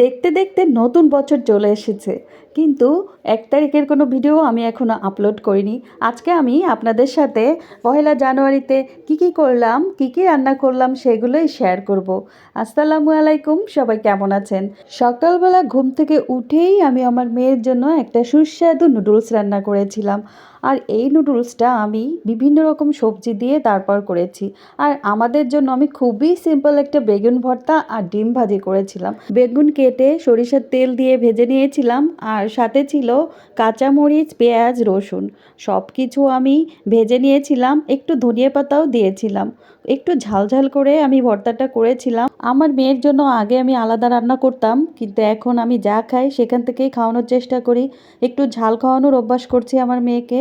দেখতে দেখতে নতুন বছর চলে এসেছে। কিন্তু এক তারিখের কোনো ভিডিও আমি এখনও আপলোড করিনি। আজকে আমি আপনাদের সাথে পহেলা জানুয়ারিতে কি কি করলাম, কি কি রান্না করলাম সেগুলোই শেয়ার করব। আসসালামু আলাইকুম, সবাই কেমন আছেন? সকালবেলা ঘুম থেকে উঠেই আমি আমার মেয়ের জন্য একটা সুস্বাদু নুডলস রান্না করেছিলাম। আর এই নুডলসটা আমি বিভিন্ন রকম সবজি দিয়ে তারপর করেছি। আর আমাদের জন্য আমি খুবই সিম্পল একটা বেগুন ভর্তা আর ডিম ভাজি করেছিলাম। বেগুন কেটে সরিষার তেল দিয়ে ভেজে নিয়েছিলাম, আর সাথে ছিল কাঁচামরিচ, পেঁয়াজ, রসুন। সব কিছু আমি ভেজে নিয়েছিলাম, একটু ধনিয়া পাতাও দিয়েছিলাম। একটু ঝালঝাল করে আমি ভর্তাটা করেছিলাম। আমার মেয়ের জন্য আগে আমি আলাদা রান্না করতাম, কিন্তু এখন আমি যা খাই সেখান থেকেই খাওয়ানোর চেষ্টা করি। একটু ঝাল খাওয়ানোর অভ্যাস করছি আমার মেয়েকে,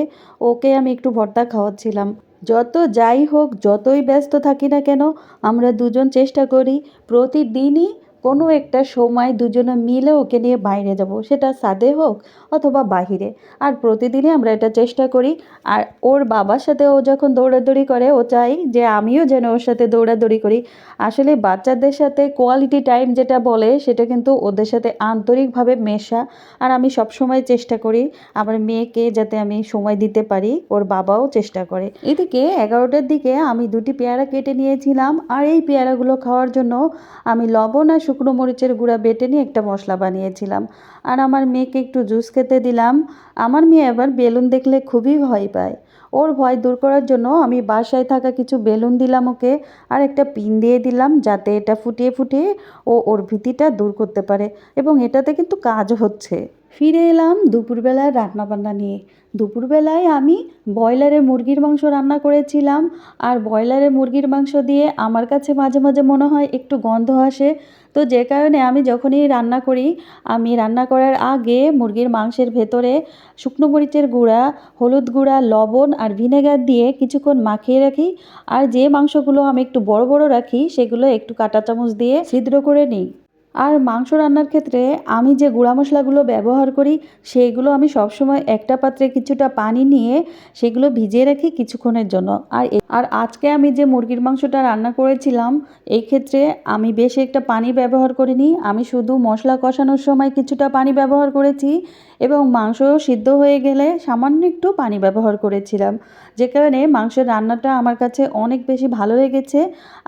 ওকে আমি একটু ভর্তা খাওয়াচ্ছিলাম। যত যাই হোক, যতই ব্যস্ত থাকি না কেন, আমরা দুজন চেষ্টা করি প্রতিদিনই কোনো একটা সময় দুজনে মিলে ওকে নিয়ে বাইরে যাব, সেটা সাদে হোক অথবা বাহিরে। আর প্রতিদিনই আমরা এটা চেষ্টা করি। আর ওর বাবার সাথে ও যখন দৌড়াদৌড়ি করে, ও চাই যে আমিও যেন ওর সাথে দৌড়াদৌড়ি করি। আসলে বাচ্চাদের সাথে কোয়ালিটি টাইম যেটা বলে, সেটা কিন্তু ওদের সাথে আন্তরিকভাবে মেশা। আর আমি সবসময় চেষ্টা করি আমার মেয়েকে যাতে আমি সময় দিতে পারি, ওর বাবাও চেষ্টা করে। এদিকে এগারোটার দিকে আমি দুটি পেয়ারা কেটে নিয়েছিলাম। আর এই পেয়ারাগুলো খাওয়ার জন্য আমি লবণ আর শুকনো মরিচের গুঁড়া বেটে নিয়ে একটা মশলা বানিয়েছিলাম। আর আমার মেয়েকে একটু জুস খেতে দিলাম। আমার মেয়ে এবার বেলুন দেখলে খুবই ভয় পায়। ওর ভয় দূর করার জন্য আমি বাসায় থাকা কিছু বেলুন দিলাম ওকে আর একটা পিন দিয়ে দিলাম যাতে এটা ফুটিয়ে ফুটিয়ে ও ওর ভীতিটা দূর করতে পারে। এবং এটাতে কিন্তু কাজ হচ্ছে। ফিরে এলাম দুপুরবেলায় রান্নাবান্না নিয়ে। দুপুরবেলায় আমি ব্রয়লারের মুরগির মাংস রান্না করেছিলাম আর ব্রয়লারের মুরগির মাংস দিয়ে আমার কাছে মাঝে মাঝে মনে হয় একটু গন্ধ আসে। তো যে কারণে আমি যখনই রান্না করি, আমি রান্না করার আগে মুরগির মাংসের ভেতরে শুকনো মরিচের গুঁড়া, হলুদ গুঁড়া, লবণ আর ভিনেগার দিয়ে কিছুক্ষণ মাখিয়ে রাখি। আর যে মাংসগুলো আমি একটু বড় বড় রাখি, সেগুলো একটু কাঁটা চামচ দিয়ে ছিদ্র করে নিই। আর মাংস রান্নার ক্ষেত্রে আমি যে গুঁড়া মশলাগুলো ব্যবহার করি, সেইগুলো আমি সবসময় একটা পাত্রে কিছুটা পানি নিয়ে সেগুলো ভিজিয়ে রাখি কিছুক্ষণের জন্য। আর আর আজকে আমি যে মুরগির মাংসটা রান্না করেছিলাম, এই ক্ষেত্রে আমি বেশি একটা পানি ব্যবহার করিনি। আমি শুধু মশলা কষানোর সময় কিছুটা পানি ব্যবহার করেছি এবং মাংস সিদ্ধ হয়ে গেলে সামান্য একটু পানি ব্যবহার করেছিলাম। যে কারণে মাংসের রান্নাটা আমার কাছে অনেক বেশি ভালো লেগেছে।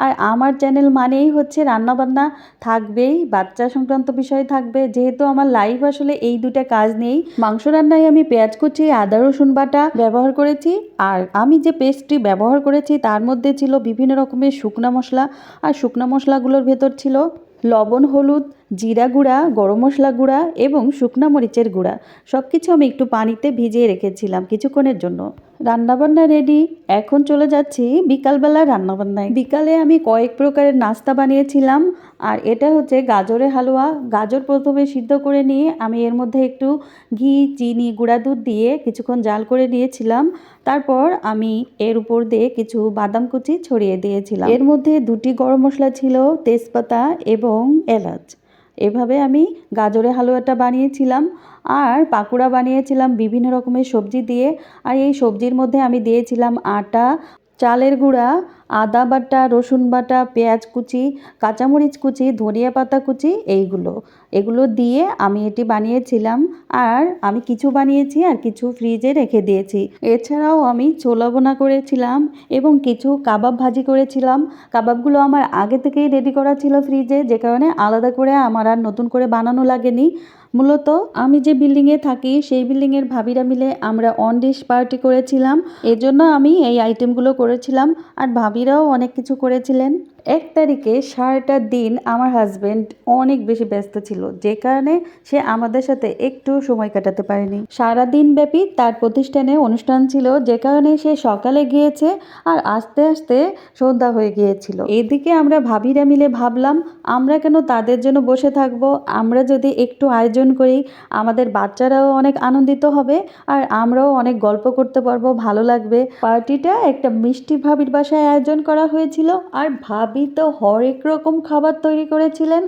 আর আমার চ্যানেল মানেই হচ্ছে রান্নাবান্না, থাকবেই। বাচ্চা সংক্রান্ত বিষয় থাকবে। যেহেতু আমার লাইফ আসলে এই দুটা কাজ নেই, মাংস রান্নায় আমি পেঁয়াজ কুচি, আদা, রসুন বাটা ব্যবহার করেছি। আর আমি যে পেস্টটি ব্যবহার করেছি, তার মধ্যে ছিল বিভিন্ন রকমের শুকনা মশলা। আর শুকনা মশলাগুলোর ভেতর ছিল লবণ, হলুদ জিরা গুঁড়া, গরম মশলা গুঁড়া এবং শুকনা মরিচের গুঁড়া। সব কিছু আমি একটু পানিতে ভিজিয়ে রেখেছিলাম কিছুক্ষণের জন্য। রান্নাবান্না রেডি এখন চলে যাচ্ছি বিকালবেলা রান্নাবান্নায়। বিকালে আমি কয়েক প্রকারের নাস্তা বানিয়েছিলাম, আর এটা হচ্ছে গাজরের হালুয়া। গাজর প্রথমে সিদ্ধ করে নিয়ে আমি এর মধ্যে একটু ঘি, চিনি, গুঁড়া দুধ দিয়ে কিছুক্ষণ জাল করে নিয়েছিলাম। তারপর আমি এর উপর দিয়ে কিছু বাদাম কুচি ছড়িয়ে দিয়েছিলাম। এর মধ্যে দুটি গরম মশলা ছিল তেজপাতা এবং এলাচ। এভাবে আমি গাজরের হালুয়াটা বানিয়েছিলাম আর পাকুড়া বানিয়েছিলাম, বিভিন্ন রকমের সবজি দিয়ে। আর এই সবজির মধ্যে আমি দিয়েছিলাম আটা, চালের গুঁড়া আদা বাটা, রসুন বাটা, পেঁয়াজ কুচি, কাঁচামরিচ কুচি, ধনিয়া পাতা কুচি, এইগুলো। এগুলো দিয়ে আমি এটি বানিয়েছিলাম আর আমি কিছু বানিয়েছি আর কিছু ফ্রিজে রেখে দিয়েছি। এছাড়াও আমি ছোলা বোনা করেছিলাম এবং কিছু কাবাব ভাজি করেছিলাম। কাবাবগুলো আমার আগে থেকেই রেডি করা ছিল ফ্রিজে, যে কারণে আলাদা করে আমার আর নতুন করে বানানো লাগেনি। মূলত আমি যে বিল্ডিংয়ে থাকি, সেই বিল্ডিংয়ের ভাবিরা মিলে আমরা অন ডিশ পার্টি করেছিলাম। এজন্য আমি এই আইটেমগুলো করেছিলাম। আর ভাবিরাও অনেক কিছু করেছিলেন। এক তারিখে সারাটা দিন আমার হাজব্যান্ড অনেক বেশি ব্যস্ত ছিল, যে কারণে সে আমাদের সাথে একটু সময় কাটাতে পারেনি। সারা দিন ব্যাপী তার প্রতিষ্ঠানে অনুষ্ঠান ছিল, যে কারণে সে সকালে গিয়েছে আর আস্তে আস্তে সন্ধ্যা হয়ে গিয়েছিল। এদিকে আমরা ভাবিরা মিলে ভাবলাম, আমরা কেন তাদের জন্য বসে থাকব? আমরা যদি একটু আয়োজন করি, আমাদের বাচ্চারাও অনেক আনন্দিত হবে আর আমরাও অনেক গল্প করতে পারব, ভালো লাগবে। পার্টিটা একটা মিষ্টি ভাবির বাসায় আয়োজন করা হয়েছিল আর ভাবি তো হরেক রকম খাবার তৈরি করেছিলেন।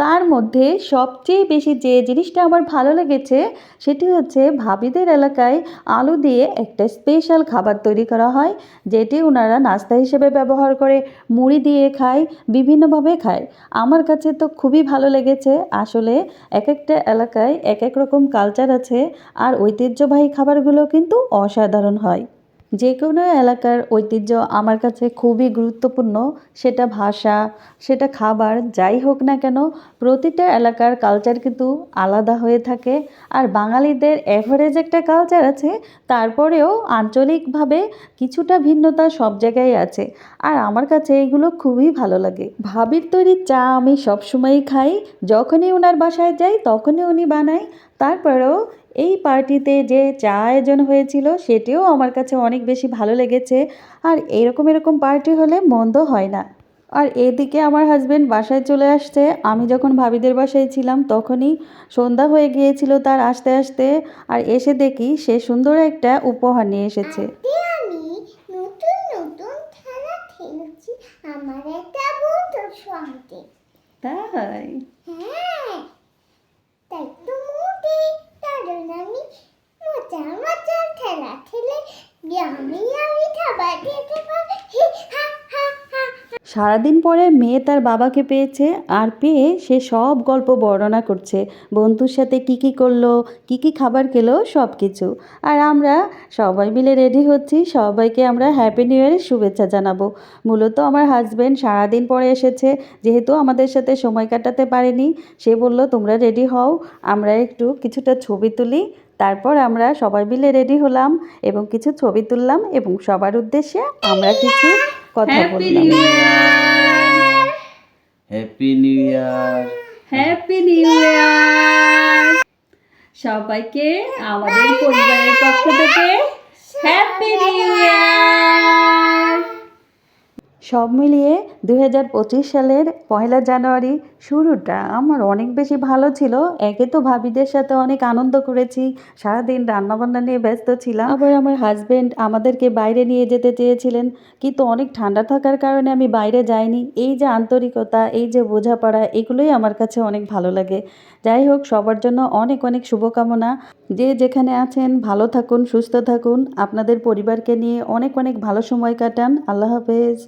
তার মধ্যে সবচেয়ে বেশি যে জিনিসটা আমার ভালো লেগেছে, সেটি হচ্ছে ভাবিদের এলাকায় আলু দিয়ে একটা স্পেশাল খাবার তৈরি করা হয়, যেটি ওনারা নাস্তা হিসেবে ব্যবহার করে, মুড়ি দিয়ে খায়, বিভিন্নভাবে খায়। আমার কাছে তো খুবই ভালো লেগেছে। আসলে এক একটা এলাকায় এক এক রকম কালচার আছে, আর ঐতিহ্যবাহী খাবারগুলো কিন্তু অসাধারণ হয়। যে কোনো এলাকার ঐতিহ্য আমার কাছে খুবই গুরুত্বপূর্ণ। সেটা ভাষা, সেটা খাবার, যাই হোক না কেন, প্রতিটা এলাকার কালচার কিন্তু আলাদা হয়ে থাকে। আর বাঙালিদের এভারেজ একটা কালচার আছে, তারপরেও আঞ্চলিকভাবে কিছুটা ভিন্নতা সব জায়গায় আছে। আর আমার কাছে এইগুলো খুবই ভালো লাগে। ভাবির তৈরি চা আমি সবসময়ই খাই। যখনই ওনার বাসায় যাই, তখনই উনি বানায়। তারপরেও এই পার্টিতে যে চা আয়োজন হয়েছিল সেটিও আমার কাছে অনেক বেশি ভালো লেগেছে। আর এরকম এরকম পার্টি হলে মন্দ হয় না। আর এদিকে আমার হাজব্যান্ড বাসায় চলে আসছে। আমি যখন ভাবিদের বাসায় ছিলাম তখনই সন্ধ্যা হয়ে গিয়েছিল তার আসতে আসতে। আর এসে দেখি সে সুন্দর একটা উপহার নিয়ে এসেছে। আজকে আমি নতুন নতুন খেলা খেলছি আমার একটা বন্ধুর সঙ্গে তাই হ্যাঁ তাই তো মোটে কারণ আমি মজা মজার খেলা খেলে আমি আমি খাবার খেতে পারি হি, হা হা হা সারাদিন পরে মেয়ে তার বাবাকে পেয়েছে আর পেয়ে সে সব গল্প বর্ণনা করছে। বন্ধুর সাথে কি কি করল, কি কি খাবার খেলো, সব কিছু। আর আমরা সবাই মিলে রেডি হচ্ছি, সবাইকে আমরা হ্যাপি নিউ ইয়ারের শুভেচ্ছা জানাব। মূলত আমার হাজব্যান্ড সারাদিন পরে এসেছে, যেহেতু আমাদের সাথে সময় কাটাতে পারেনি, সে বলল, তোমরা রেডি হও, আমরা একটু কিছুটা ছবি তুলি। তারপর আমরা সবাই মিলে রেডি হলাম এবং কিছু ছবি তুললাম এবং সবার উদ্দেশ্যে আমরা কিছু কথা বললাম। Happy new year. Happy new year. সবাইকে আমাদের পরিবারের পক্ষ থেকে হ্যাপি নিউ ইয়ার। সব মিলিয়ে দু হাজার পঁচিশ সালের পয়লা জানুয়ারি শুরুটা আমার অনেক বেশি ভালো ছিল। একে তো ভাবিদের সাথে অনেক আনন্দ করেছি, সারাদিন রান্নাবান্না নিয়ে ব্যস্ত ছিলাম। আবার আমার হাজব্যান্ড আমাদেরকে বাইরে নিয়ে যেতে চেয়েছিলেন, কিন্তু অনেক ঠান্ডা থাকার কারণে আমি বাইরে যাইনি। এই যে আন্তরিকতা, এই যে বোঝাপড়া, এগুলোই আমার কাছে অনেক ভালো লাগে। যাই হোক, সবার জন্য অনেক অনেক শুভকামনা। যে যেখানে আছেন, ভালো থাকুন, সুস্থ থাকুন। আপনাদের পরিবারকে নিয়ে অনেক অনেক ভালো সময় কাটান। আল্লাহ হাফেজ।